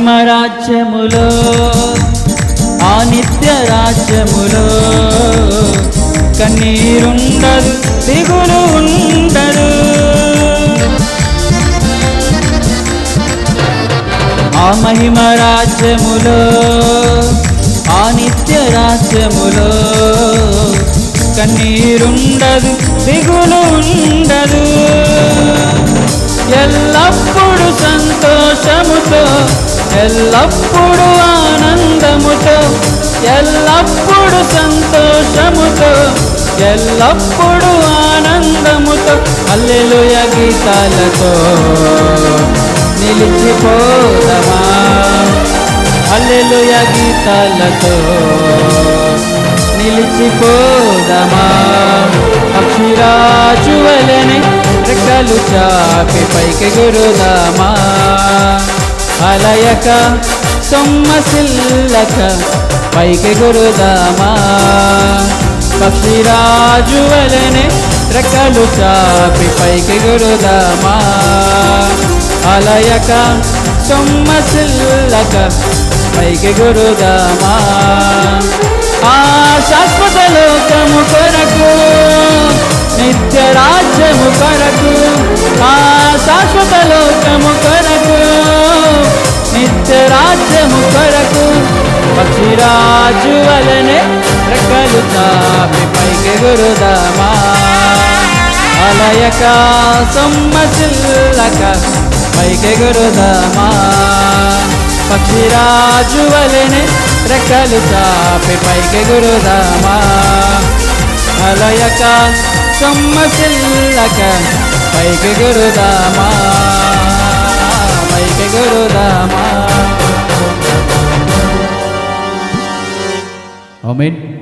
మహిమ రాజ్యములో ఆ నిత్య రాజ్యములో కన్నీరుండదు దిగులు ఉండదు ఆ మహిమ రాజ్యములో ఆ నిత్య రాజ్యములో కన్నీరుండదు దిగులు ఉండదు ఎల్లప్పుడు ఆనందముతో ఎల్లప్పుడు సంతోషముతో ఎల్లప్పుడు ఆనందముతో అల్లెలుయ గీతాలతో నిలిచిపోదమా? అల్లెలుయ గీతాలతో నిలిచిపోదమా? అక్షిరాజు వలెనే రెక్కలు చాపి పైకి గురుదామా? అలయక సొమ్మసిల్లక పైకి గురుదామా. పక్షిరాజు వలనే రెక్కలు చాపి పైకి గురుదామా. అలయక సొమ్మసిల్లక పైకి గురుదామా. ఆ శాశ్వత లోకము రాజు వలనే రెక్కలు తాపి పైకి గురుదమా? అలయక సొమ్మసిల్లక పైకి గురుదమా? పక్షిరాజు వలనే రెక్కలు చాపి పైకి గురుదమా? అలయక సొమ్మసిల్లక పైకి గురుదమా? పైకి గురుదమా? Amen.